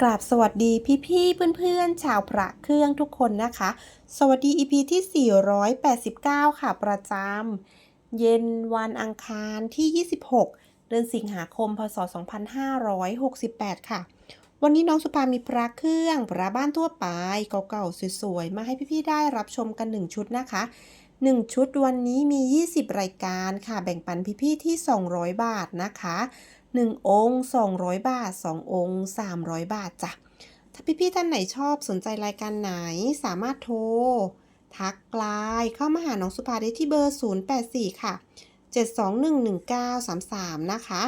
กราบสวัสดีพี่ๆเพื่อนๆ ชาวพระเครื่องทุกคนนะคะ สวัสดี EP ที่ 489 ค่ะ ประจำเย็นวันอังคารที่ 26 เดือนสิงหาคม พศ 2568 ค่ะ วันนี้น้องสุภามีพระเครื่อง พระบ้านทั่วไปเก่าๆสวยๆ มาให้พี่ๆได้รับชมกัน 1 ชุดนะคะ 1 ชุดวันนี้มี 20 รายการค่ะ แบ่งปันพี่ๆที่ 200 บาทนะคะ 1 องค์ 200 บาท 2 องค์ 300 บาทจ้ะ ถ้าพี่ๆท่านไหนชอบสนใจรายการไหนสามารถโทร ทักไลน์เข้ามาหาน้องสุภาได้ที่เบอร์ 084 ค่ะ 7211933 นะคะ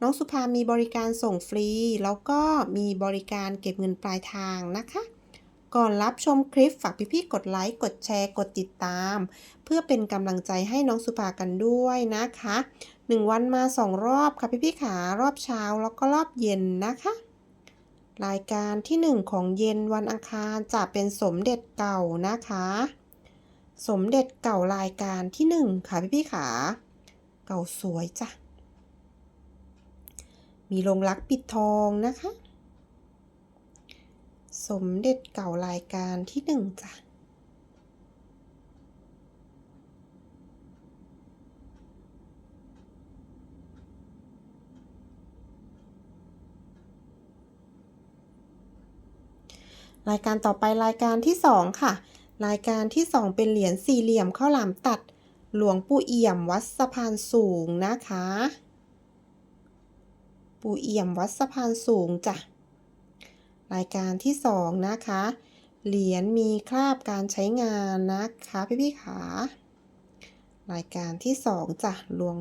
น้องสุภามีบริการส่งฟรี แล้วก็มีบริการเก็บเงินปลายทางนะคะก่อนรับชมคลิปฝากพี่ๆกดไลค์กดแชร์กดติดตาม เพื่อเป็นกำลังใจให้น้องสุภากันด้วยนะคะ 1 วันมา 2 รอบค่ะพี่ๆขารอบเช้าแล้วก็รอบเย็นนะคะ รายการที่ 1 ของเย็นวันอังคารจะเป็นสมเด็จเก่านะคะ สมเด็จเก่ารายการที่ 1 ค่ะพี่ๆขา เก่าสวยจ้ะ มีลงรักปิดทองนะคะ สมเด็จเก่ารายการที่ 1 จ้ะ รายการต่อไปรายการที่ 2 ค่ะ รายการที่ 2 เป็นเหรียญสี่เหลี่ยมข้าวหลามตัด หลวงปู่เอี่ยมวัดสะพานสูงนะคะ ปู่เอี่ยมวัดสะพานสูงจ้ะรายการที่ 2 นะคะ เหรียญมีคราบการใช้งานนะคะพี่ๆขารายการที่ 2จ้ะหลวง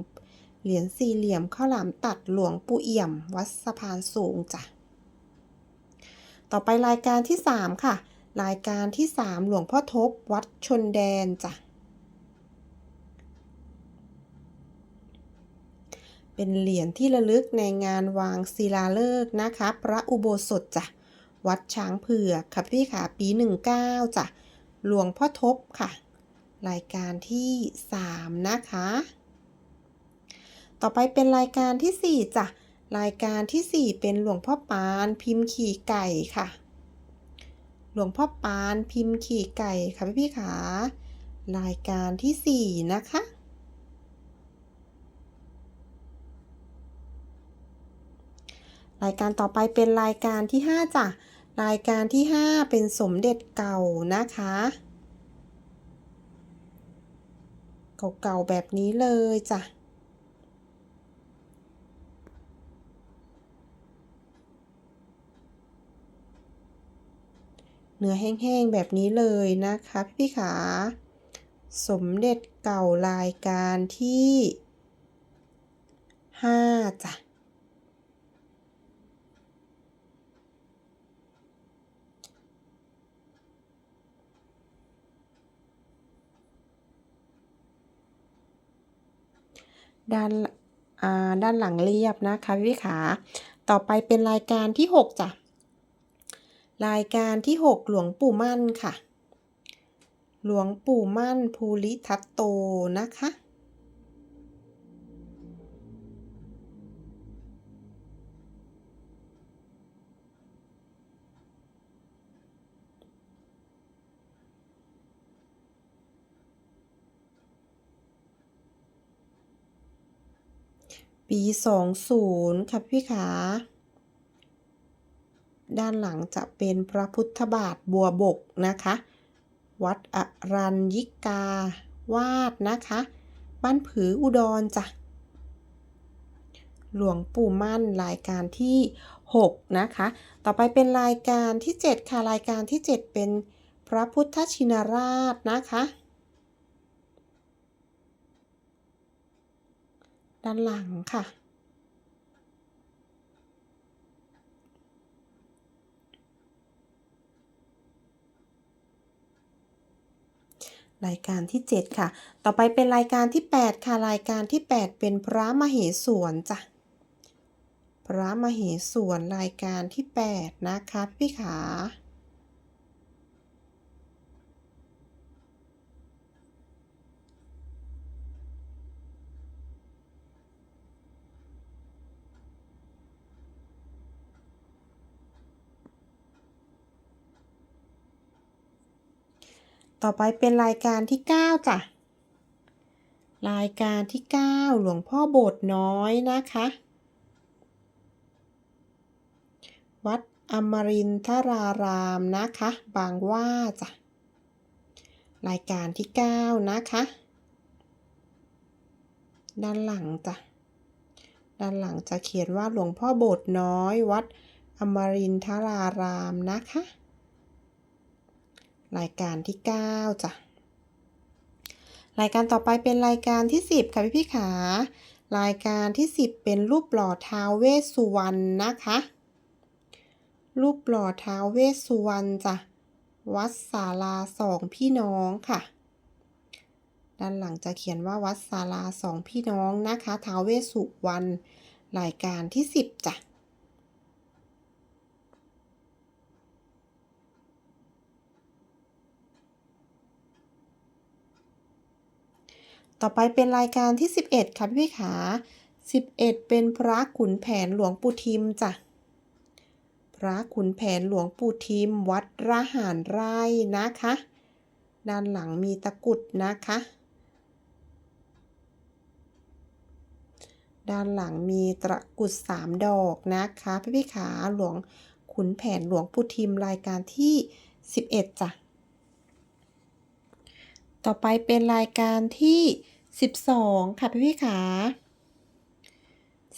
เหรียญสี่เหลี่ยมข้าวหลามตัดหลวงปู่เอี่ยม วัดสะพานสูงจ้ะ ต่อไปรายการที่ 3 ค่ะ รายการที่ 3 หลวงพ่อทบวัดชนแดนจ้ะเป็นเหรียญที่ระลึกในงานวางศิลาฤกษ์นะคะ พระอุโบสถจ้ะวัดช้างเผือกค่ะพี่ค่ะปี 19จ้ะหลวงพ่อทบค่ะ รายการที่ 3 นะคะ ต่อไปเป็นรายการที่ 4จ้ะ รายการที่ 4 เป็นหลวงพ่อปานพิมพ์ขี่ไก่ค่ะ หลวงพ่อปานพิมพ์ขี่ไก่ค่ะพี่พี่ขารายการที่ 4 นะคะ รายการต่อไปเป็นรายการที่ 5จ้ะรายการที่ 5 เป็นสมเด็จเก่านะคะ เก่าๆแบบนี้เลยจ้ะ เนื้อแห้งๆแบบนี้เลยนะคะพี่ขา สมเด็จเก่ารายการที่ 5 จ้ะ ด้านอ่าด้านหลังเรียบนะคะพี่ขา ต่อไปเป็นรายการที่ 6 จ้ะ รายการที่ 6 หลวงปู่มั่นค่ะ หลวงปู่มั่นภูริทัตโตนะคะ ปี 20 ค่ะพี่ขา ด้านหลังจะเป็นพระพุทธบาทบัวบกนะคะ วัดอรัญญิกาวาดนะคะ บ้านผืออุดรจ้ะ หลวงปู่มั่นรายการที่ 6 นะคะ ต่อไปเป็นรายการที่ 7 ค่ะ รายการที่ 7 เป็นพระพุทธชินราชนะคะด้านหลังค่ะ รายการที่ 7 ค่ะ ต่อไปเป็นรายการที่ 8 ค่ะ รายการที่ 8 เป็นพระมเหสวนจ้ะ พระมเหสวนรายการที่ 8 นะคะพี่ขา ต่อไปเป็นรายการที่ 9 จ้ะ รายการที่ 9 หลวงพ่อโบสถ์น้อยนะคะ วัดอมรินทรารามนะคะ บางว่าจ้ะ รายการที่ 9 นะคะ ด้านหลังจ้ะ ด้านหลังจะเขียนว่าหลวงพ่อโบสถ์น้อย วัดอมรินทรารามนะคะ รายการที่ 9จ้ะรายการต่อไปเป็นรายการที่ 10 ค่ะพี่พี่ๆขารายการที่ 10 เป็นรูปหล่อท้าวเวสสุวรรณนะคะ รูปหล่อท้าวเวสสุวรรณจ้ะวัดศาลาสองพี่น้องค่ะ ด้านหลังจะเขียนว่าวัดศาลาสองพี่น้องนะคะท้าวเวสสุวรรณรายการที่ 10จ้ะ ต่อไปเป็นรายการที่ 11 ค่ะพี่ขา 11 เป็นพระขุนแผนหลวงปู่ทิมจ้ะ พระขุนแผนหลวงปู่ทิม วัดระหารไร่นะคะ ด้านหลังมีตะกุดนะคะ ด้านหลังมีตะกุดสามดอกนะคะพี่พี่ขาหลวงขุนแผนหลวงปู่ทิมรายการที่ 11จ้ะ ต่อไปเป็นรายการที่ 12 ค่ะพี่พี่ขา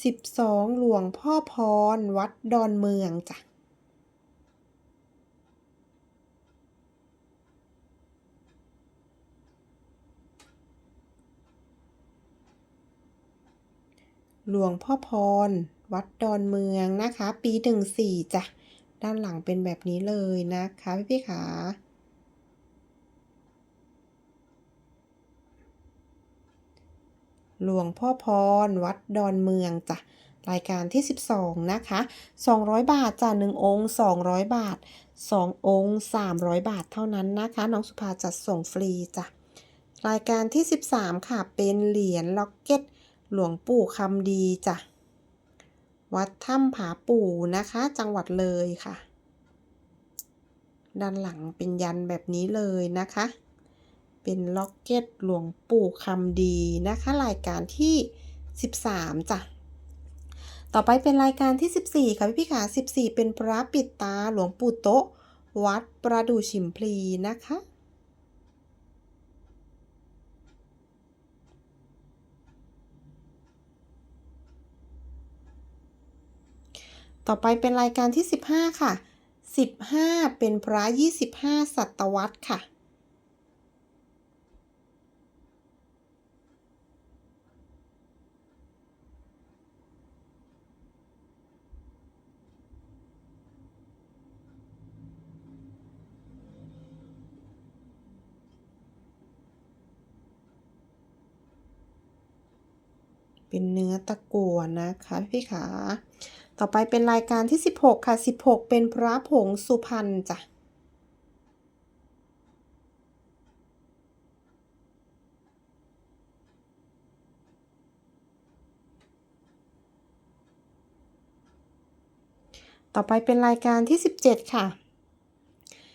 12 หลวงพ่อพร วัดดอนเมืองจ้ะหลวงพ่อพร วัดดอนเมืองนะคะ ปีหนึ่งสี่จ้ะ ด้านหลังเป็นแบบนี้เลยนะคะ พี่พี่ขา หลวงพ่อพร วัดดอนเมืองจ้ะรายการที่ 12 นะคะ 200 บาทจ้ะ1องค์ 200 บาท 2 องค์ 300 บาทเท่านั้นนะคะ น้องสุภาจัดส่งฟรีจ้ะรายการที่ 13 ค่ะ เป็นเหรียญล็อกเก็ต หลวงปู่คำดีจ้ะ วัดถ้ำผาปู่นะคะ จังหวัดเลยค่ะ ด้านหลังเป็นยันแบบนี้เลยนะคะ เป็นล็อกเก็ตหลวงปู่คำดีนะคะ รายการที่ 13จ้ะต่อไปเป็นรายการที่ 14 ค่ะพี่พี่ขา14 เป็นพระปิดตาหลวงปู่โตะวัดประดู่ฉิมพลีนะคะต่อไปเป็นรายการที่ 15 ค่ะ 15 เป็นพระ 25ศตวรรษค่ะ เป็นเนื้อตะกั่วนะคะพี่ขา ต่อไปเป็นรายการที่ 16 ค่ะ 16 เป็นพระผงสุพรรณจ้ะต่อไปเป็นรายการที่ 17 ค่ะ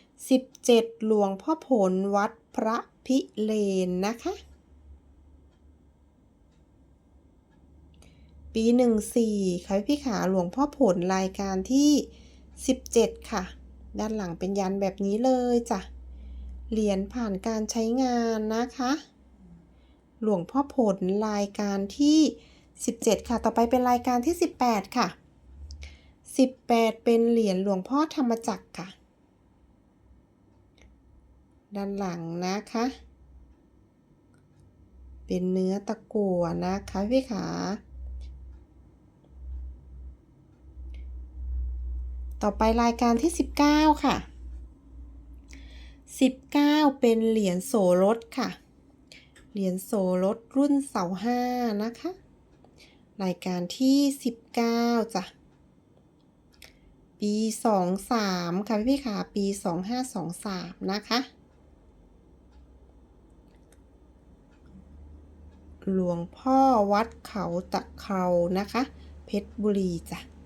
17 หลวงพ่อผลวัดพระพิเลนนะคะ ปีหนึ่งสี่ค่ะพี่ขาหลวงพ่อผลรายการที่สิบเจ็ดค่ะ ด้านหลังเป็นยันแบบนี้เลยจ้ะ เหรียญผ่านการใช้งานนะคะ หลวงพ่อผลรายการที่สิบเจ็ดค่ะ ต่อไปเป็นรายการที่สิบแปดค่ะสิบแปดเป็นเหรียญหลวงพ่อธรรมจักรค่ะ ด้านหลังนะคะ เป็นเนื้อตะกั่วนะคะพี่ขา ต่อไปรายการที่ 19 ค่ะ 19 เป็นเหรียญโสรถค่ะ เหรียญโสรถรุ่นเสาห้านะคะ รายการที่ 19จ้ะ ปี 23 ค่ะพี่ๆค่ะ ปี 2523 นะคะ หลวงพ่อวัดเขาตะเครานะคะ เพชรบุรีจ้ะ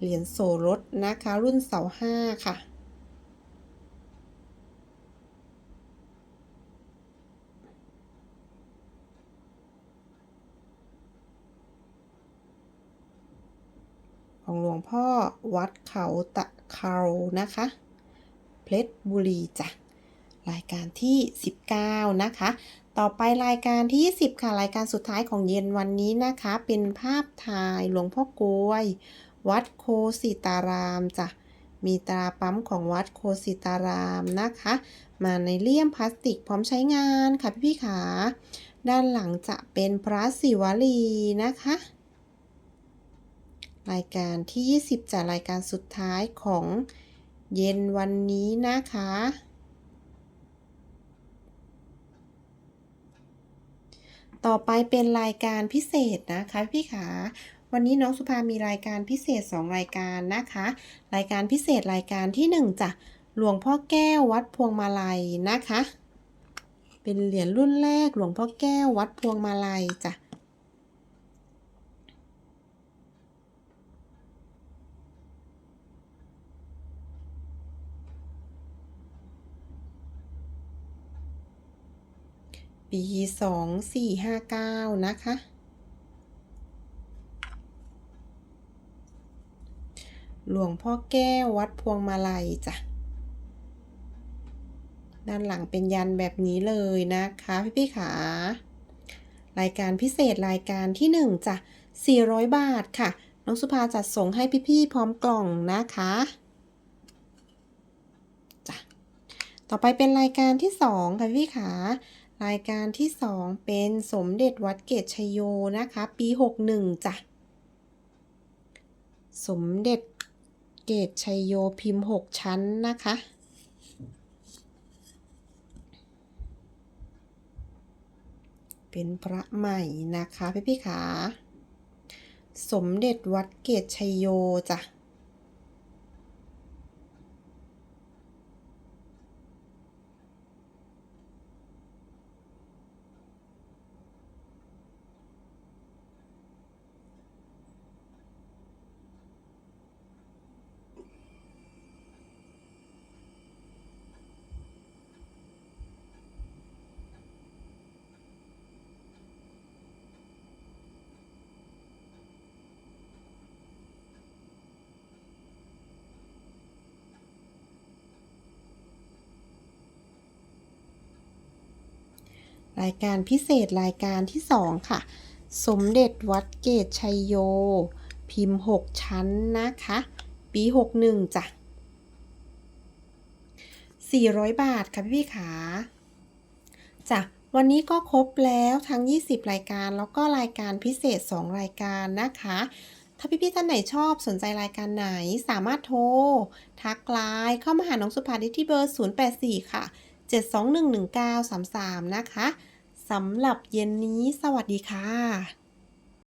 เหรียญโสรสนะคะ รุ่นเสาห้าค่ะ ของหลวงพ่อวัดเขาตะเคานะคะ เพชรบุรีจ้ะ รายการที่ 19 นะคะ ต่อไปรายการที่ 10 ค่ะ รายการสุดท้ายของเย็นวันนี้นะคะ เป็นภาพถ่ายหลวงพ่อกลวย วัดโคสิตารามจ้ะมีตราปั๊มของวัดโคสิตารามนะคะ มาในเลี่ยมพลาสติกพร้อมใช้งานค่ะพี่ๆขา ด้านหลังจะเป็นพระศิวลีนะคะ รายการที่ 20จะรายการสุดท้ายของเย็นวันนี้นะคะ ต่อไปเป็นรายการพิเศษนะคะพี่ขา วันนี้น้องสุภามีรายการพิเศษ 2 รายการนะคะ รายการพิเศษรายการที่ 1จ้ะหลวงพ่อแก้ววัดพวงมาลัยนะคะ เป็นเหรียญรุ่นแรกหลวงพ่อแก้ววัดพวงมาลัยจ้ะปี2459นะคะ หลวงพ่อแก้ววัดพวงมาลัยจ้ะ ด้านหลังเป็นยันแบบนี้เลยนะคะพี่พี่ๆขารายการพิเศษรายการที่ 1จ้ะ400 บาทค่ะ น้องสุภาจัดส่งให้พี่ๆพร้อมกล่องนะคะจ้ะต่อไปเป็นรายการที่ 2 ค่ะพี่ขารายการที่ 2 เป็นสมเด็จวัดเกตชโยนะคะ ปี 61จ้ะสมเด็จ เกตชัยโยพิมพ์ 6 ชั้นนะคะ เป็นพระใหม่นะคะพี่พี่ขา สมเด็จวัดเกตชัยโยจ้ะ รายการพิเศษรายการที่ 2 ค่ะ สมเด็จวัดเกตชัยโย พิมพ์ 6 ชั้นนะคะ ปี 61จ้ะ400 บาทค่ะพี่ๆขาจ้ะวันนี้ก็ครบแล้วทั้ง 20 รายการแล้วก็รายการพิเศษ 2 รายการนะคะ ถ้าพี่ ๆ ท่านไหนชอบสนใจรายการไหนสามารถโทร ทักไลน์เข้ามาหาน้องสุภาได้ที่เบอร์ 084 ค่ะ 7211933 นะคะ สำหรับเย็นนี้สวัสดีค่ะ